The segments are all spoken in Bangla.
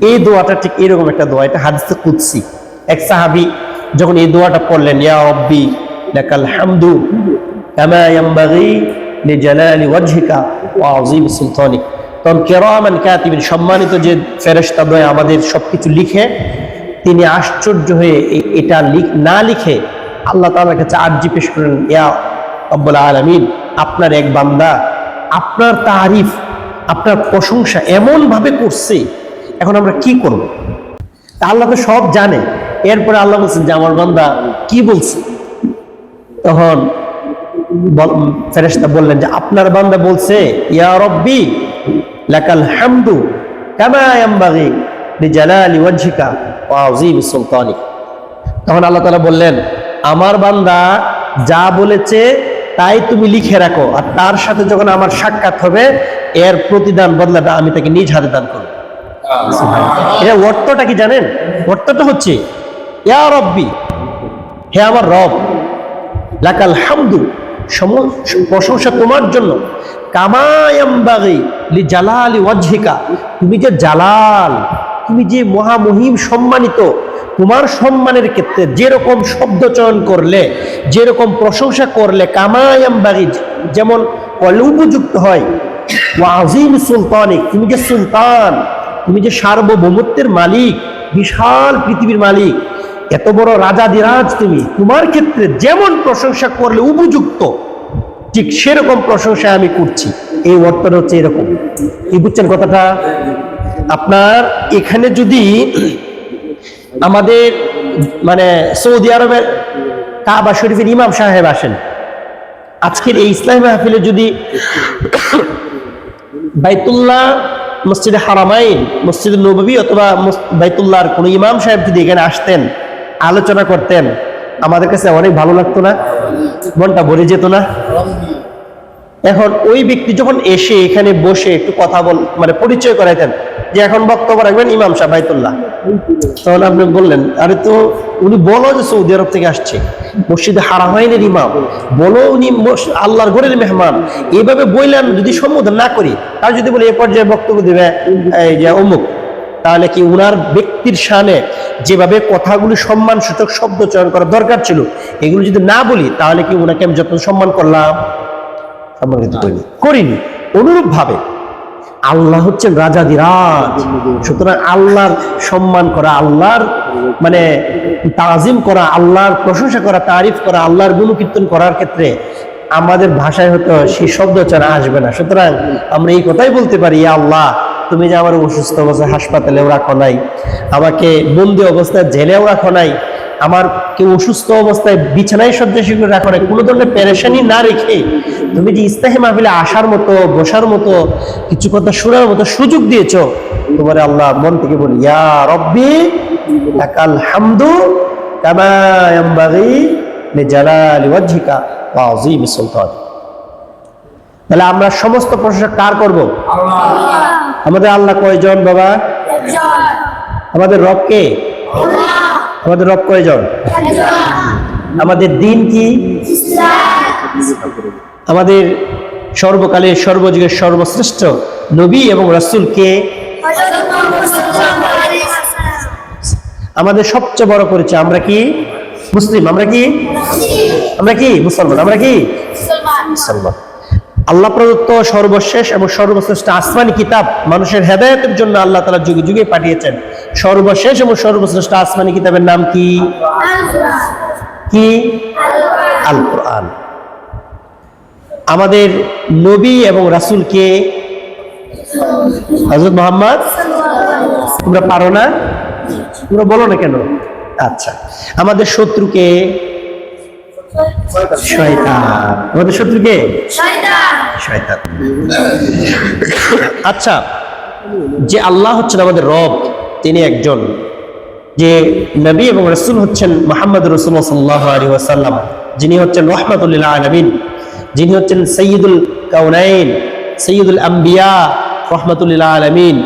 এই দোয়াটা ঠিক এরকম একটা দোয়া, এটা হাদিসে কুদসি। এক সাহাবি যখন এই দোয়াটা পড়লেন, ইয়া রব্বি, লাকাল হামদু কামা ইয়ানবাগি লিজালালি ওয়াজহিকা ওয়া আযীম সুলতানিক তখন কেরামান কাতিবিন সম্মানিত যে ফেরেশতা দ্বয় আমাদের সবকিছু লিখে, তিনি আশ্চর্য হয়ে এটা লিখ- না লিখে আল্লাহ তাআলার কাছে আরজি পেশ করেন ইয়া রব্বুল আলামিন, আপনার এক বান্দা, আপনার তারিফ, আপনার প্রশংসা এমন ভাবে করছে এখন আমরা কি করব? আল্লাহ তো সব জানে। এরপরে আল্লাহ বলছেন, যে আমার বান্দা কি বলছে? তখন ফেরেশতা বললেন যে, আপনার বান্দা বলছে, ইয়া রব্বি, লাকাল হামদু কামা ইয়ানবাগি লিজালালি ওয়াজহিকা ওয়া আযীম সুলতানিক তখন আল্লাহ তাআলা বললেন, আমার বান্দা যা বলেছে, তাই তুমি লিখে রাখো। আর তার সাথে যখন আমার সাক্ষাৎ হবে, এর প্রতিদান বদলাটা আমি তাকে নিজ হাতে দান করব। এটা অর্থটা কি জানেন? অর্থটা হচ্ছে, ইয়া রব্বি, হে আমার রব, লাকাল হামদু প্রশংসা তোমার জন্য কামায়াম্বাগি জালালি ওয়াজহিকা, তুমি যে জালাল, তুমি যে মহামহিম সম্মানিত, তোমার সম্মানের ক্ষেত্রে যেরকম শব্দ চয়ন করলে, যেরকম প্রশংসা করলে কামায়াম্বাগি যেমন করলে উপযুক্ত হয় ওয়াজিম সুলতানিক, তুমি যে সুলতান তুমি যে সার্বভৌমত্বের মালিক, বিশাল পৃথিবীর মালিক, এত বড় রাজা দিরাজ তুমি, তোমার ক্ষেত্রে যেমন প্রশংসা করলে উপযুক্ত, ঠিক সেরকম প্রশংসা আমি করছি। এই অর্থটা হচ্ছে এরকম। কি বুঝছেন কথাটা? আপনার এখানে যদি আমাদের মানে সৌদি আরবের কাবা শরীফের ইমাম সাহেব আসেন, আজকের এই ইসলাম মাহফিলে যদি বাইতুল্লাহ মসজিদে হারামাইন, মসজিদ নবী অথবা বাইতুল্লাহর কোনো ইমাম সাহেব যদি এখানে আসতেন, আলোচনা করতেন, আমাদের কাছে অনেক ভালো লাগতো না, মনটা ভরে যেত না। এখন ওই ব্যক্তি যখন এসে এখানে বসে একটু কথা বল মানে পরিচয় করাইতেন, যে এখন বক্তব্য রাখবেন ইমাম সাহেব তখন আপনি বললেন, আরে তো উনি বলো যে সৌদি আরব থেকে আসছে, মসজিদে হারামাইনের ইমাম, বলো উনি আল্লাহর ঘরের মেহমান এইভাবে বললেন যদি সম্বোধন না করি, তার যদি বলে এ পর্যায়ে বক্তব্য দেবে, এই যে অমুক, তাহলে কি উনার ব্যক্তির সামনে যেভাবে কথাগুলি সম্মান সূচক শব্দ চয়ন করা দরকার ছিল, এগুলো যদি না বলি, তাহলে কি উনাকে আমি যত সম্মান করলাম? সম্মান কিন্তু করিনি। করিনি অনুরূপ ভাবে আল্লাহ হচ্ছেন রাজাদিরাজ সুতরাং আল্লাহর সম্মান করা, আল্লাহর মানে তাজিম করা, আল্লাহর প্রশংসা করা, তারিফ করা, আল্লাহর গুণকীর্তন করার ক্ষেত্রে আমাদের ভাষায় হয়তো সেই শব্দচনা আসবে না। সুতরাং আমরা এই কথাই বলতে পারি, ইয়া আল্লাহ, তুমি যে আমার অসুস্থ অবস্থায় হাসপাতালেও রাখো নাই, আমাকে বন্দি অবস্থায় জেলেও রাখো নাই আমার কেউ অসুস্থ অবস্থায় বিছানায় শয্যাশী করে রাখো নাই, কোনো ধরনের পেরেশানি না রেখে তুমি যে ইস্তাহে মাহফিলে আসার মতো বসার মতো কিছু কথা শোনার মতো সুযোগ দিয়েছ তোমার আল্লাহ মন থেকে বলি ইয়া রব্বি লাকাল হামদু কামা ইয়ানবাগি লিজালালি ওয়াজহিকা ওয়া আযীমি সুলতানিক তাহলে আমরা সমস্ত প্রশংসা কার করব? আমাদের আল্লাহ কয়জন বাবা? আমাদের রব কে? আমাদের রব কয়জন? আমাদের দিন কি? আমাদের সর্বকালের সর্বযুগের সর্বশ্রেষ্ঠ নবী এবং রাসূল কে? আমাদের সবচেয়ে বড় পরিচয় আমরা কি? মুসলিম। আমরা কি? আমরা কি? মুসলমান। আমরা কি? মুসলমান। আল্লাহ প্রদত্ত সর্বশেষ এবং সর্বশ্রেষ্ঠ আসমানি কিতাব মানুষের হেদায়তের জন্য আল্লাহ তালা যুগে যুগে পাঠিয়েছেন। সর্বশেষ এবং সর্বশ্রেষ্ঠ আসমানি কিতাবের নাম কি? কি? আল কোরআন আমাদের নবী এবং রাসূলকে হযরত মোহাম্মদ? তোমরা পারো না? তোমরা বলো না কেন? আচ্ছা আমাদের শত্রুকে শয়তান। আমাদের শত্রুকে শয়তান। আচ্ছা যে আল্লাহ হচ্ছেন আমাদের রব তিনি একজন। যে নবী এবং রসুল হচ্ছেন মোহাম্মদ রসুল্লাহ সাল্লাহ আলী ওয়াসাল্লাম যিনি হচ্ছেন রহমতুল্লাহ আলমিন। যিনি হচ্ছেন সৈয়দুল কাউনাইন, সৈয়দুল আম্বিয়া রহমতুল্লাহ আলমিন।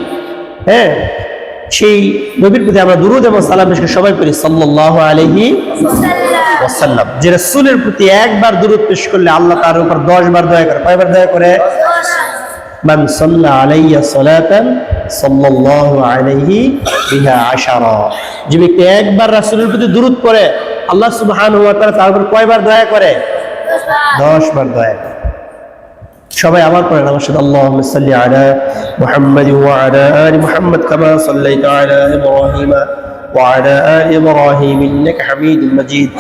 হ্যাঁ সেই নবীর প্রতি আমরা দুরুদ এবং সালাম পেশ করে সবাই করি সাল্লাহ আলহি ওয়াসাল্লাম। যে রসুলের প্রতি একবার দূরত পেশ করলে আল্লাহ তার উপর দশ বার দয়া করে, কয়বার দয়া করে? মান সাল্লা আলাইয়া সালাতান সাল্লাল্লাহু আলাইহি বিহা আশারা। যে ব্যক্তি একবার রাসূলের প্রতি দুরূদ পড়ে, আল্লাহ সুবহানাহু ওয়া তাআলা তার উপর কয়বার দয়া করে? 10 বার দয়া করে সবাই আবার পড়েন আমার সাথে আল্লাহুম্মা সাল্লি আলা মুহাম্মাদ ওয়া আলা আলি মুহাম্মাদ কামা সাল্লাইতা আলা ইব্রাহিম ওয়া আলা আলি ইব্রাহিম ইন্নাকা হামিদুম মাজিদ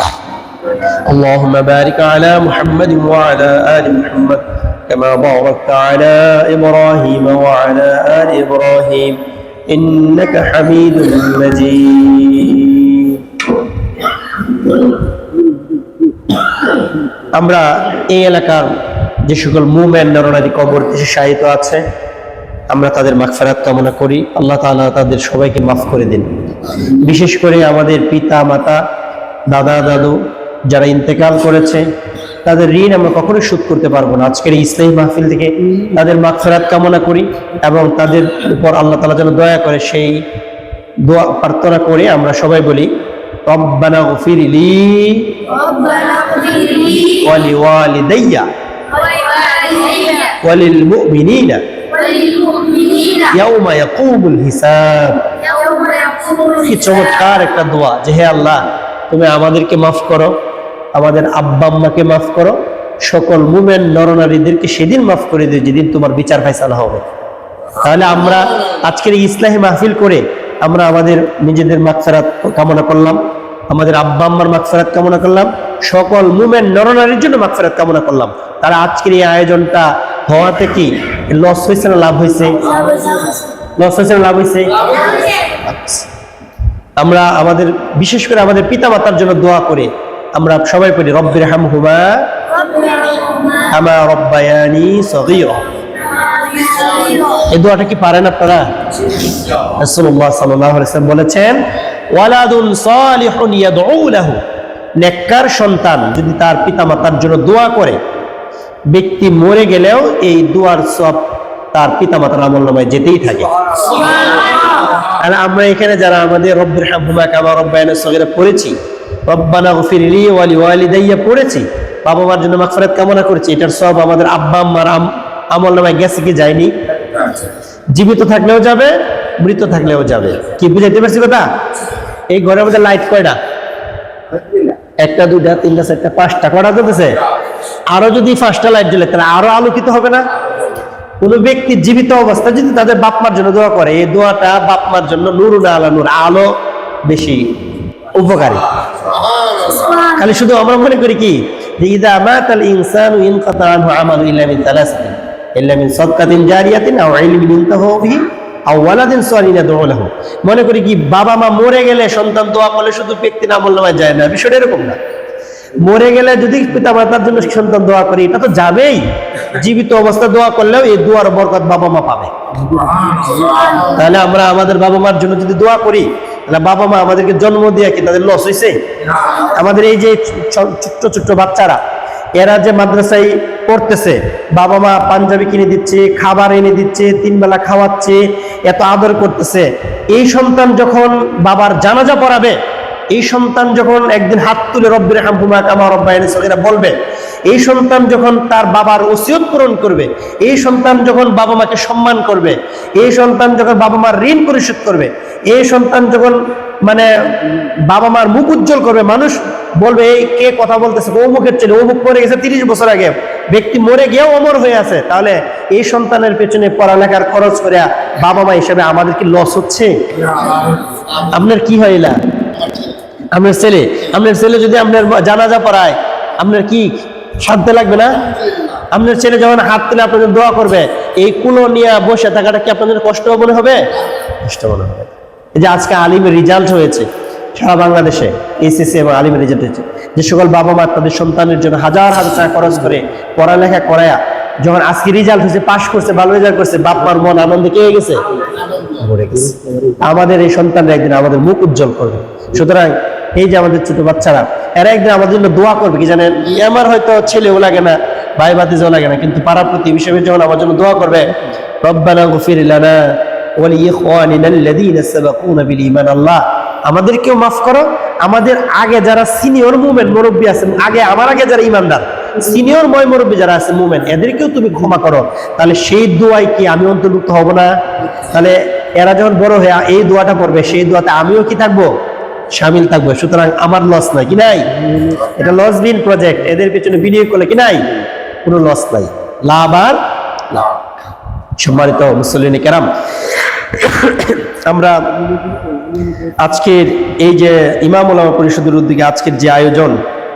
اللهم بارك على محمد وعلى آل محمد كما باركت على إبراهيم وعلى آل إبراهيم إنك حميد مجيد আমরা এই এলাকার যে সকল মুমেন নরনারী কবর দেশে শায়িত আছে, আমরা তাদের মাগফিরাত কামনা করি। আল্লাহ তাআলা তাদের সবাইকে মাফ করে দিন। বিশেষ করে আমাদের পিতা, মাতা, দাদা, দাদু যারা ইন্তেকাল করেছে, তাদের ঋণ আমরা কখনোই শোধ করতে পারব না। আজকের এই ইসলামী মাহফিল থেকে তাদের মাগফিরাত কামনা করি এবং তাদের উপর আল্লাহ তালা যেন দয়া করে সেই দোয়া প্রার্থনা করে আমরা সবাই বলি ربنا اغفر لي ولوالدي ولوالدي وللمؤمنين وللمؤمنين يوم يقوم الحساب يوم يقوم কি চমৎকার একটা দোয়া যে হে আল্লাহ তুমি আমাদেরকে মাফ করো আমাদের আব্বা আম্মাকে মাফ করো সকল মুমেন নরনারীদেরকে সেদিন মাফ করে দিও যেদিন তোমার বিচার ফাইসালা হবে তাহলে আমরা আজকের এই ইসলাহী মাহফিল করে আমরা আমাদের নিজেদের মাগফিরাত কামনা করলাম আমাদের আব্বা আম্মার মাগফিরাত কামনা করলাম। সকল মুমেন নরনারীর জন্য মাগফিরাত কামনা করলাম। তারা আজকের এই আয়োজনটা হওয়াতে কি লস হয়েছে না লাভ হয়েছে? লস হয়েছে না লাভ হয়েছে? আমরা আমাদের, বিশেষ করে আমাদের পিতা মাতার জন্য দোয়া করে আমরা সবাই পড়ি রব্বির হাম হুমা আমা রব্বায়ানি সগীরা। এই দোয়াটা কি পারেন আপনারা? আলাইহি ওয়াসাল্লাম বলেছেন ওয়ালাদুন সালিহুন ইয়াদউ লাহু নেককার সন্তান যদি তার পিতামাতার জন্য দোয়া করে ব্যক্তি মরে গেলেও এই দোয়ার সব তার পিতামাতার আমল নামায় যেতেই থাকে। আর আমরা এখানে যারা আমাদের রব্বির হামহুমা কামা রব্বায়ানা সগীরা পড়েছি রব্বানা গফির লি ওয়ালি ওয়ালিদাইয়া পড়েছি বাবা মার জন্য মাগফিরাত কামনা করেছি এটার সব আমাদের আব্বা আম্মার আম- আমল নামায় গেছে কি যায়নি? জীবিত থাকলেও যাবে মৃত থাকলেও যাবে। কি বুঝাইতে পারছি কথা? এই ঘরের মধ্যে লাইট কয়টা? একটা, দুইটা, তিনটা, চারটা, পাঁচটা, কটা জ্বলতেছে? আরও যদি পাঁচটা লাইট জ্বলে, তাহলে আরও আলোকিত হবে না? কোন ব্যক্তি জীবিত অবস্থা যদি তাদের বাপমার জন্য দোয়া করে, এই দোয়াটা বাপ মার জন্য নুরু না আলা নূর, আলো বেশি উপকারী। খালি শুধু আমরা মনে করি কি? ইদা মাতাল ইনসানু ইনকাতা আনহু আমালু ইল্লা মিন তালাসাতিন ইল্লা মিন সাদকাতিন জারিয়াতিন আও ইলমিন ইনতাহু বিহি। আও ওয়ালাদিন সালিহিন ইয়াদউ মনে করি কি বাবা মা মরে গেলে সন্তান দোয়া করলে শুধু ব্যক্তি না বললে যায় না বিষয়টা এরকম না। মরে গেলে যদি পিতা মাতার জন্য সন্তান দোয়া করে এটা তো যাবেই। জীবিত অবস্থা দোয়া করলেও এই দোয়ার বরকত বাবা মা পাবে। তাহলে আমরা আমাদের বাবা মার জন্য যদি দোয়া করি তাহলে বাবা মা আমাদেরকে জন্ম দিয়ে কি তাদের লস হয়েছে আমাদের এই যে ছোট্ট ছোট্ট বাচ্চারা এরা যে মাদ্রাসায় পড়তেছে। বাবা মা পাঞ্জাবি কিনে দিচ্ছে, খাবার এনে দিচ্ছে, তিনবেলা খাওয়াচ্ছে, এত আদর করতেছে। এই সন্তান যখন বাবার জানাজা পড়াবে এই সন্তান যখন একদিন হাত তুলে রব্বির হামহুমা কামা রব্বায়ানি সগীরা বলবে এই সন্তান যখন তার বাবার ওসিয়ত পূরণ করবে এই সন্তান যখন বাবা মাকে সম্মান করবে এই সন্তান যখন বাবা মার ঋণ পরিশোধ করবে এই সন্তান যখন মানে বাবা মার মুখ উজ্জ্বল করবে মানুষ বলবে এই কে কথা বলতেছে? ও মুখের ছেলে ও মুখ মরে গেছে তিরিশ বছর আগে ব্যক্তি মরে গিয়েও অমর হয়ে আছে। তাহলে এই সন্তানের পেছনে পড়ালেখার খরচ করে বাবা মা হিসেবে আমাদের কি লস হচ্ছে? আপনার কি হয় না আপনার ছেলে আপনার ছেলে যদি আপনার জানাজা পড়ায় আপনার কি শান্তি লাগবে না? আপনার ছেলে যখন হাত তুলে আপনাদের দোয়া করবে এই কুলো নিয়ে বসে থাকাটা কি আপনাদের কষ্ট মনে হবে? কষ্ট মনে হবে। এই যে আজকে আলিমের রেজাল্ট হয়েছে সারা বাংলাদেশে এসএসসি এবং আলিমের রেজাল্ট হয়েছে। যে সকল বাবা মা তাদের সন্তানের জন্য হাজার হাজার টাকা খরচ করে পড়ালেখা করায়া যখন আজকে রেজাল্ট হয়েছে পাশ করছে ভালো রেজাল্ট করছে বাপ মার মন আনন্দে কে গেছে। আমাদের এই সন্তানরা একদিন আমাদের মুখ উজ্জ্বল করবে। সুতরাং এই যে আমাদের ছোট বাচ্চারা, এরা একদিন আমাদের জন্য দোয়া করবে, কি জানেন? আমার হয়তো ছেলেও লাগে না, ভাই ভাতিজাও লাগে না, কিন্তু পাড়া প্রতি হিসেবে যখন আমার জন্য দোয়া করবে, রব্বানা গফির লানা আল্লাহ, আমাদেরকেও মাফ করো, আমাদের আগে যারা সিনিয়র মুভমেন্ট মুরব্বী আছেন, আগে, আমার আগে যারা ইমানদার সিনিয়র ময় মুরব্বী যারা আছে মুমেন, এদেরকেও তুমি ক্ষমা করো, তাহলে সেই দোয়ায় কি আমি অন্তর্ভুক্ত হব না? তাহলে এরা যখন বড় হয়ে এই দোয়াটা পড়বে সেই দোয়াতে আমিও কি থাকব? সামিল থাকব। সুতরাং আমার লস নাই, কি নাই? এটা লস বিন প্রজেক্ট এদের পেছনে বিনিয়োগ করলে কি নাই? কোনো লস নাই। লাভ আর সম্মানিত মুসলিম কেরাম, আমরা আজকের এই যে ইমাম ওলামা পরিষদের উদ্যোগে আজকের যে আয়োজন,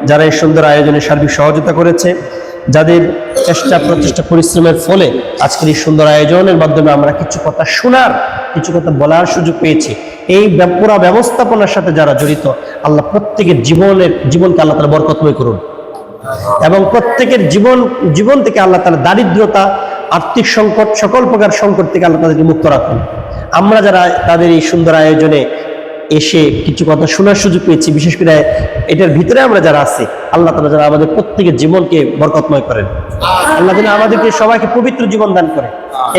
যারা এই সুন্দর আয়োজনে সার্বিক সহযোগিতা করেছে, যাদের চেষ্টা প্রচেষ্টা পরিশ্রমের ফলে আজকের এই সুন্দর আয়োজনের মাধ্যমে আমরা কিছু কথা শোনার, কিছু কথা বলার সুযোগ পেয়েছি। এই পুরা ব্যবস্থাপনার সাথে যারা জড়িত, আল্লাহ প্রত্যেকের জীবনের, জীবনকে আল্লাহ তালা বরকতময় করুন। এবং প্রত্যেকের জীবন জীবন থেকে আল্লাহ তালা দারিদ্রতা, আর্থিক সংকট, সকল প্রকার সংকট থেকে আল্লাহ তাদেরকে মুক্ত রাখুন। আমরা যারা তাদের এই সুন্দর আয়োজনে এসে কিছু কথা শোনার সুযোগ পেয়েছি, বিশেষ করে এটার ভিতরে আমরা যারা আছি, আল্লাহ তালা যারা আমাদের প্রত্যেকের জীবনকে বরকতময় করেন। আল্লাহ যেন আমাদেরকে সবাইকে পবিত্র জীবন দান করে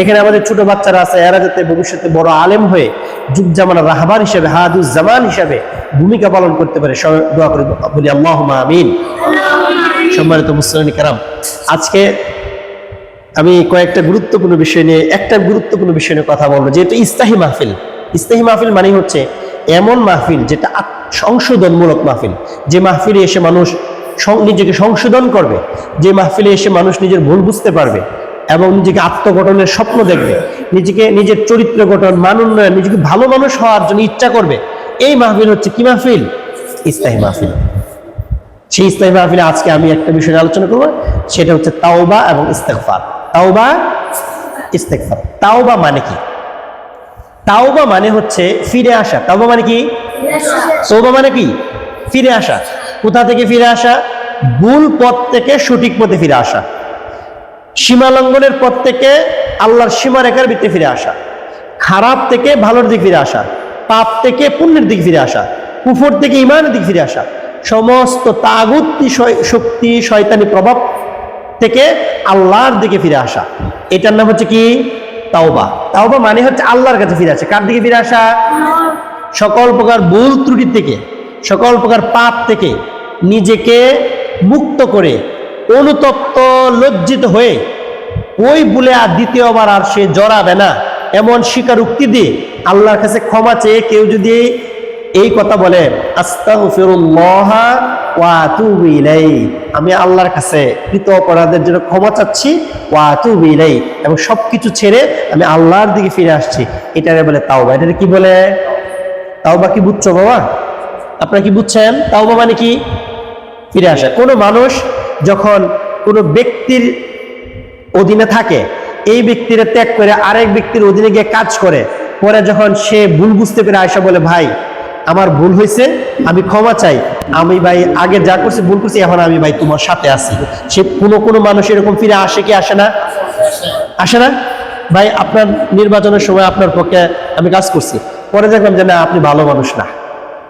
এখানে আমাদের ছোট বাচ্চারা আছে, এরা যাতে ভবিষ্যতে বড় আলেম হয়ে যুগ জামানা রাহবার হিসেবে হাদুজ জামান হিসেবে ভূমিকা পালন করতে পারে। দোয়া করে, বলি আল্লাহ আমিন। সম্মানিত মুসলিম কারাম, আজকে আমি কয়েকটা গুরুত্বপূর্ণ বিষয় নিয়ে, একটা গুরুত্বপূর্ণ বিষয় নিয়ে কথা বলব যেটা ইস্তাহি মাহফিল। ইস্তাহি মাহফিল মানে হচ্ছে এমন মাহফিল যেটা সংশোধনমূলক মাহফিল। যে মাহফিলে এসে মানুষ নিজেকে সংশোধন করবে, যে মাহফিলে এসে মানুষ নিজের ভুল বুঝতে পারবে। এবং নিজেকে আত্মগঠনের স্বপ্ন দেখবে। নিজেকে নিজের চরিত্র গঠন মান উন্নয়ন নিজেকে ভালো মানুষ হওয়ার জন্য ইচ্ছা করবে। এই মাহফিল হচ্ছে কি মাহফিল? ইস্তাহি মাহফিল। সেই ইসলামী মাহফিলে আজকে আমি একটা বিষয় আলোচনা করব সেটা হচ্ছে তাওবা এবং ইস্তেকফার তাওবা ইস্তেকফার তাওবা মানে কি? তাওবা মানে হচ্ছে ফিরে আসা। তাওবা মানে কি? তৌবা মানে কি? ফিরে আসা। কোথা থেকে ফিরে আসা? ভুল পথ থেকে সঠিক পথে ফিরে আসা। সীমা লঙ্ঘনের পথ থেকে আল্লাহর সীমা রেখার ভিতরে ফিরে আসা। খারাপ থেকে ভালোর দিক ফিরে আসা। পাপ থেকে পুণ্যের দিক ফিরে আসা। কুফর থেকে ইমানের দিক ফিরে আসা। সমস্ত তাগুতি শক্তি, শয়তানি প্রভাব থেকে আল্লাহর দিকে ফিরে আসা। এটার নাম হচ্ছে কি? তাওবা। তাওবা মানে হচ্ছে আল্লাহর কাছে ফিরে আসা। কার দিকে ফিরে আসা? সকল প্রকার ভুল ত্রুটি থেকে, সকল প্রকার পাপ থেকে নিজেকে মুক্ত করে অনুতপ্ত, লজ্জিত হয়ে ওই ভুলে আর দ্বিতীয়বার আর সে জড়াবে না, এমন স্বীকারোক্তি দিয়ে আল্লাহর কাছে ক্ষমা চেয়ে কেউ যদি এই কথা বলে আমি আল্লাহর কাছে কৃত অপরাধের জন্য ক্ষমা চাচ্ছি, ওয়া আতুবু ইলাইহি এবং সবকিছু ছেড়ে আমি আল্লাহর দিকে ফিরে আসছি। এটারে বলে তাওবা। এটারে কি বলে? তাওবা কি বুঝছ বাবা? আপনারা কি বুঝছেন? তাওবা মানে কি? ফিরে আসা। কোনো মানুষ যখন কোনো ব্যক্তির অধীনে থাকে, এই ব্যক্তিরা ত্যাগ করে আরেক ব্যক্তির অধীনে গিয়ে কাজ করে, পরে যখন সে ভুল বুঝতে পেরে আয়সা বলে, ভাই, আমার ভুল হয়েছে, আমি ক্ষমা চাই। আমি ভাই আগে যা করছি, ভুল করছি, এখন আমি ভাই তোমার সাথে আছি। সে কোনো কোনো মানুষ এরকম ফিরে আসে কি, আসে না? আসে না? ভাই, আপনার নির্বাচনের সময় আপনার পক্ষে আমি কাজ করছি। পরে দেখলাম যে, না, আপনি ভালো মানুষ না।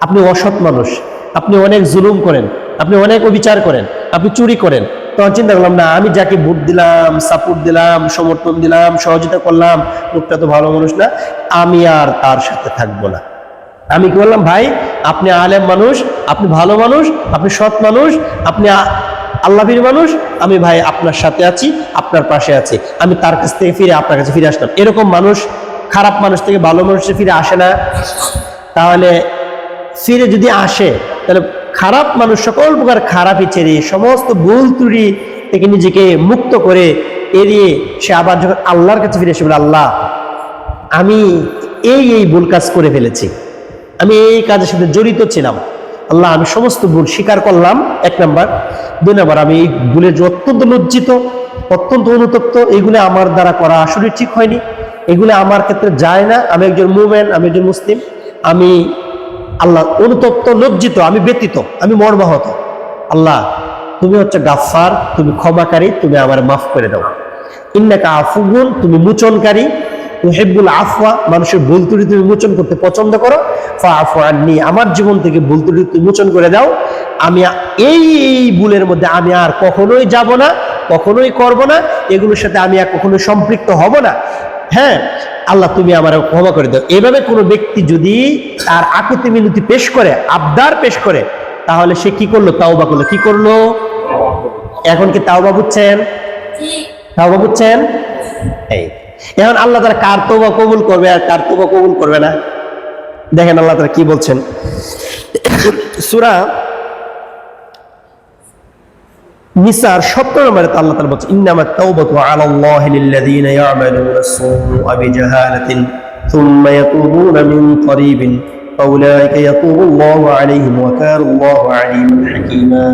আপনি অসৎ মানুষ। আপনি অনেক জুলুম করেন। আপনি অনেক অবিচার করেন, আপনি চুরি করেন। তখন চিন্তা করলাম, না, আমি যাকে ভোট দিলাম সাপোর্ট দিলাম, সমর্থন দিলাম, সহযোগিতা করলাম, লোকটা তো ভালো মানুষ না, আমি আর তার সাথে থাকব না। আমি কি বললাম, ভাই, আপনি আলেম মানুষ, আপনি ভালো মানুষ, আপনি সৎ মানুষ, আপনি আ- আল্লাহবীর মানুষ, আমি ভাই আপনার সাথে আছি, আপনার পাশে আছি। আমি তার কাছ থেকে ফিরে আপনার কাছে ফিরে আসলাম। এরকম মানুষ, খারাপ মানুষ থেকে ভালো মানুষে ফিরে আসে না। তাহলে ফিরে যদি আসে, তাহলে খারাপ মানুষ, সকল প্রকার খারাপই ছেড়ে সমস্ত ভুল ত্রুটি থেকে নিজেকে মুক্ত করে এড়িয়ে সে আবার যখন আল্লাহর কাছে ফিরে এসে বলে, আল্লাহ, আমি এই এই ভুল কাজ করে ফেলেছি। আমি এই কাজের সাথে জড়িত ছিলাম। আল্লাহ, আমি সমস্ত ভুল স্বীকার করলাম। এক নাম্বার। দুই নাম্বার, আমি এই ভুলের যে অত্যন্ত লজ্জিত, অত্যন্ত অনুতপ্ত, এগুলো আমার দ্বারা করা আসলে ঠিক হয়নি। এগুলো আমার ক্ষেত্রে যায় না। আমি একজন মুমেন, আমি একজন মুসলিম। আমি আল্লাহ অনুতপ্ত, লজ্জিত, আমি ব্যতীত, আমি মর্মাহত। আল্লাহ, তুমি হচ্ছে গাফফার, তুমি ক্ষমাকারী, তুমি আমার মাফ করে দাও। ইন্নাকা আফুগুন তুমি মুচনকারী। হেব্বুল আফওয়া, মানুষের ভুল ত্রুটি তুমি মোচন করতে পছন্দ করো। ফা আফু আননি, আমার জীবন থেকে ভুল ত্রুটি তুমি মোচন করে দাও। আমি এই এই ভুলের মধ্যে আমি আর কখনোই যাব না, কখনোই করব না। এগুলোর সাথে আমি আর কখনোই সম্পৃক্ত হব না। হ্যাঁ আল্লাহ তুমি আমার ক্ষমা করে দাও। এভাবে কোনো ব্যক্তি যদি তার আকুতি মিনতি পেশ করে, আবদার পেশ করে, তাহলে সে কি করল? তাওবা করল। কি করল? এখন কি তাওবা বুঝছেন? তাওবা বুঝছেন? এই। এখন আল্লাহ তারা কার তোবা কবুল করবে আর কার তোবা কবুল করবে না? দেখেন আল্লাহ তারা কি বলছেন। সুরা নিসার সত্তর নম্বরে তো আল্লাহ তাআলা বলছে ইন্নামা তাওবাতু আলা আল্লাহি লিল্লাযীনা ইয়ামালুনা সুআ বিজাহালাতিন ثم يتوبون من قريب فأولئك يتوب الله عليهم وكان الله عليما حكيما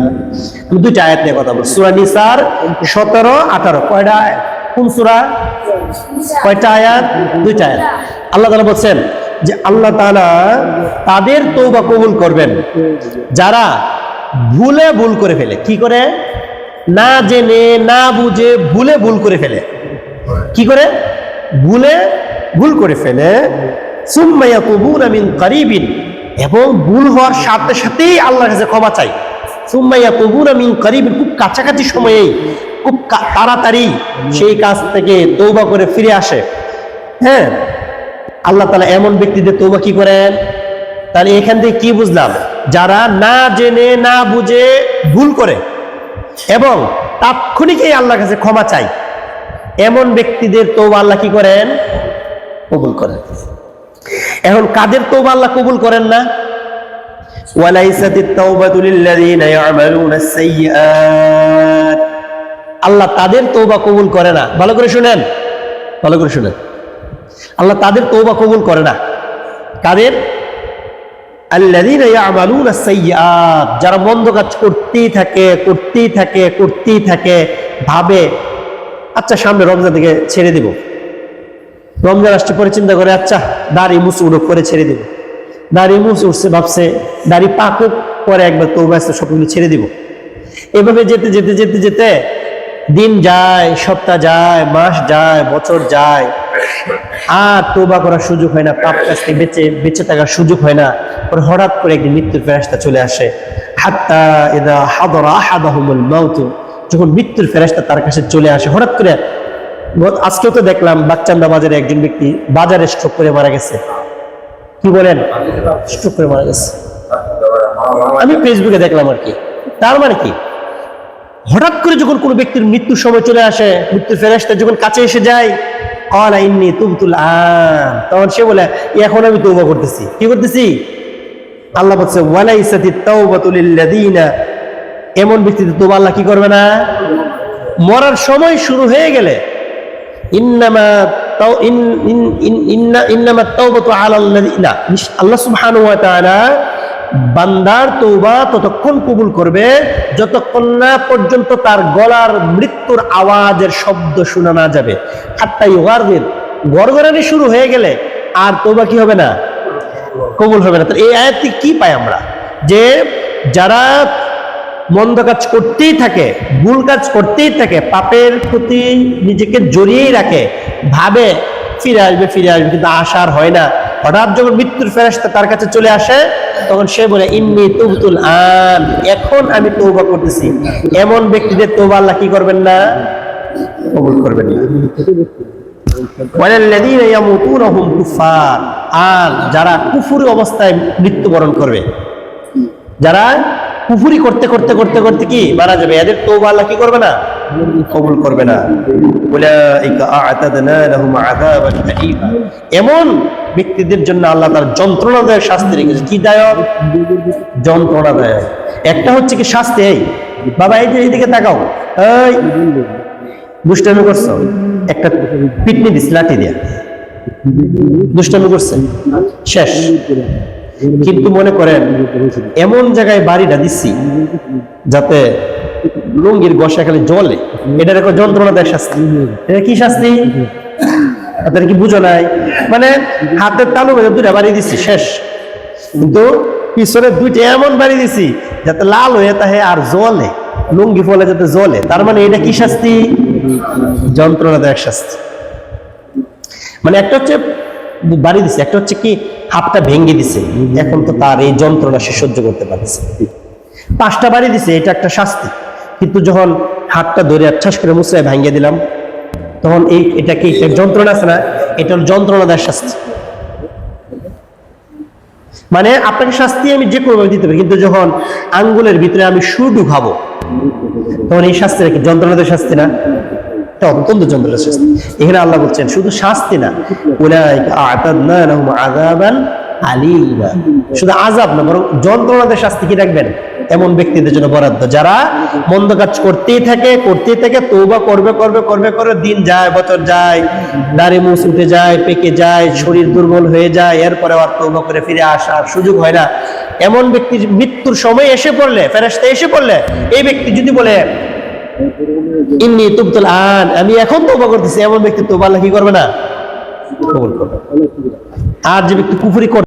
আমি দুইটা আয়াত নিয়ে কথা বলছি সূরা নিসার 17 18 কয়টা আয়াত? কোন সূরা কয়টা আয়াত দুইটা আয়াত আল্লাহ তাআলা বলছেন যে আল্লাহ তাআলা তাদের তওবা কবুল করবেন যারা ভুলে ভুল করে ফেলে কি করে না জেনে, না বুঝে, ভুলে ভুল করে ফেলে। কি করে? ভুলে ভুল করে ফেলে। সুম্মাইয়া কবুন আমিন কারিবিন। এবং ভুল হওয়ার সাথে সাথেই আল্লাহর কাছে ক্ষমা চাই। সুম্মাইয়া কবুন আমিন কারিবিন। খুব কাছাকাছি সময়েই, খুব তাড়াতাড়ি সেই কাজ থেকে তৌবা করে ফিরে আসে। হ্যাঁ আল্লাহ তালা এমন ব্যক্তিদের তৌবা কি করেন? তাহলে এখান থেকে কি বুঝলাম? যারা না জেনে, না বুঝে ভুল করে এবং তাৎক্ষণিকই আল্লাহর কাছে ক্ষমা চাই। এমন ব্যক্তিদের তৌবা আল্লাহ কি করেন? কবুল করেন। এখন কাদের তৌবা আল্লাহ কবুল করেন না? আল্লাহ তাদের তৌবা কবুল করে না। ভালো করে শুনেন। ভালো করে শুনেন। আল্লাহ তাদের তৌবা কবুল করে না। কাদের? যারা মন্দ কাজ করতেই থাকে করতেই থাকে করতেই থাকে, ভাবে আচ্ছা সামনে রমজান থেকে ছেড়ে দিব। রমজান আসতে পরে চিন্তা করে আচ্ছা দাড়ি মুছ উড়ুক করে ছেড়ে দিব। দাড়ি মুছ উঠছে ভাবছে, দাড়ি পাকুক, পরে একবার তো আসতে সবগুলো ছেড়ে দিব। এভাবে যেতে যেতে যেতে যেতে দিন যায়, সপ্তাহ যায়, মাস যায়, বছর যায় আর তোবা করার সুযোগ হয় না, পাপ কাছ থেকে বেঁচে বেঁচে থাকার সুযোগ হয় না। পরে হঠাৎ করে একদিন মৃত্যুর ফেরাস্তা চলে আসে। হাত্তা এদা হাদরা আহাদাহুমুল মাউতু। যখন মৃত্যুর ফেরাস্তা তার কাছে চলে আসে, হঠাৎ করে আজকেও তো দেখলাম বাচ্চান্দা বাজারে একজন ব্যক্তি বাজারে স্ট্রোক করে মারা গেছে। কি বলেন? স্ট্রোক করে মারা গেছে। আমি ফেসবুকে দেখলাম আর কি। তার মানে কি? হঠাৎ করে যখন কোনো ব্যক্তির মৃত্যুর সময় চলে আসে, মৃত্যুর ফেরাস্তা যখন কাছে এসে যায় কলা ইন্নি তুবতুল আন তখন সে বলে, এখন আমি তৌবা করতেছি। কি করতেছি? আল্লাহ বলছে তাওবাতু লিল্লাযিনা। এমন ব্যক্তিদের তোবা আল্লাহ কি করবে না? মরার সময় শুরু হয়ে গেলে, ইন্নামা তাও, ইন ইন, ইন- ইন্না ইন্নামা তাওবাতু আলাল্লাযিনা আল্লাহ সুবহানাহু ওয়া তাআলা বান্দার তৌবা ততক্ষণ কবুল করবে। যতক্ষণ না পর্যন্ত তার গলার মৃত্যুর আওয়াজের শব্দ শোনা না যাবে। হাত্তা ইউগারদিন গড়গড়ানি শুরু হয়ে গেলে আর তৌবা কি হবে না? কবুল হবে না। তো এই আয়াতটি কি পাই আমরা? যে যারা মন্দ কাজ করতেই থাকে, ভুল কাজ করতেই থাকে, পাপের প্রতি নিজেকে জড়িয়েই রাখে, ভাবে ফিরে আসবে ফিরে আসবে, কিন্তু আশার হয় না। হঠাৎ যখন মৃত্যুর ফেরেশতা তার কাছে চলে আসে, তখন সে বলে, ইন্নি তুবতুল আন। এখন আমি তৌবা করতেছি। এমন ব্যক্তিদের তৌবা আল্লাহ কি করবেন না? কবুল করবেন না। আর যারা কুফুরি অবস্থায় মৃত্যুবরণ করবে, যারা কুফুরি করতে করতে করতে করতে কি মারা যাবে? এদের তৌবা কি করবে না? কবুল করবে না। এমন ব্যক্তিদের জন্য আল্লাহ তার যন্ত্রণাদায়ক শাস্তি রেখেছে। কি দায়ক? যন্ত্রণাদায়ক। একটা হচ্ছে কি শাস্তি এই। বাবা, এই যে এইদিকে তাকাও। এই, দুষ্টামি করছ। একটা পিটনি দিস লাঠি দিয়া। দুষ্টামি করছে। শেষ। কিন্তু মনে করেন, এমন জায়গায় বাড়িটা দিচ্ছি যাতে লুঙ্গির গসা খালি জলে এটার একটা যন্ত্রণা দেয় শাস্তি। এটা কি শাস্তি? আপনার কি বুঝো নাই? মানে হাতের তালু দুইটা বাড়ি দিচ্ছি শেষ। কিন্তু পিছনে দুইটা এমন বাড়ি দিছি, যাতে লাল হয়ে তাহে আর জলে লুঙ্গি ফলে যাতে জলে তার মানে এটা কি শাস্তি? যন্ত্রণাদায়ক শাস্তি। মানে একটা হচ্ছে বাড়ি দিছে, একটা হচ্ছে কি হাতটা ভেঙে দিছে, এখন তো তার এই যন্ত্রণা সে সহ্য করতে পারছে পাঁচটা বাড়ি দিছে, এটা একটা শাস্তি। কিন্তু যখন হাতটা ধরে আচ্ছাস করে মুসরায় ভাঙিয়ে দিলাম, তখন এই এটা কি যন্ত্রণা আছে না? এটা হলো যন্ত্রণাদায়ক শাস্তি। মানে আপনাকে শাস্তি আমি যে কোনো দিতে পারি, কিন্তু যখন আঙ্গুলের ভিতরে আমি সু ঢুকাবো, তখন এই শাস্তি নাকি যন্ত্রণাদের শাস্তি না? এটা অত্যন্ত যন্ত্রণার শাস্তি? এখানে আল্লাহ বলছেন, শুধু শাস্তি না আলীমা। শুধু আযাব না, বরং যন্ত্রণাদের শাস্তি কি রাখবেন? এমন ব্যক্তিদের জন্য বরাদ্দ। যারা মন্দ কাজ করতেই থাকে করতেই থাকে তৌবা করবে করবে করবে, করে দিন যায়, বছর যায়, দাড়ি মুছ উঠে যায়, পেকে যায়, শরীর দুর্বল হয়ে যায়, এরপরে আর তৌবা করে ফিরে আসার সুযোগ হয় না। এমন ব্যক্তির মৃত্যুর সময় এসে পড়লে, ফেরেশতা এসে পড়লে, এই ব্যক্তি যদি বলে, ইন্নি তুবতুল আন আমি এখন তওবা করতেছি এমন ব্যক্তি তওবা আল্লাহ কি করবে না? কবুল করবে। আর যে ব্যক্তি কুফরি করে